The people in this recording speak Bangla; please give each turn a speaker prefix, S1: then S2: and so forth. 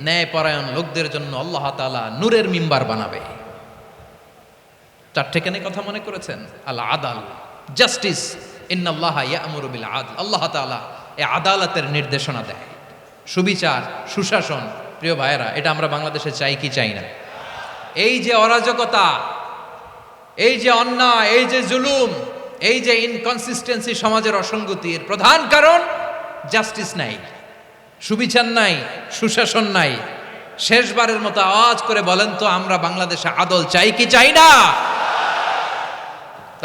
S1: ন্যায় পরায়ণ লোকদের জন্য আল্লাহ তাআলা নূরের মিম্বার বানাবে। চারটে কেন কথা মনে করেছেন? আল্লাহ আদাল, জাস্টিস, ইন্নাল্লাহ ইয়ামুরু বিল আদল। আল্লাহ তাআলা এই আদালতের নির্দেশনা দেয়। সুবিচার, সুশাসন, প্রিয় ভাইয়েরা, এটা আমরা বাংলাদেশে চাই কি চাই না? এই যে অরাজকতা, এই যে অন্যায়, এই যে জুলুম, এই যে ইনকনসিস্টেন্সি সমাজের অসঙ্গতির প্রধান কারণ, জাস্টিস নাই। সুবিচার নাই, সুশাসন নাই। শেষবারের মতো আওয়াজ করে বলেন তো, আমরা বাংলাদেশে আদল চাই কি চাই না?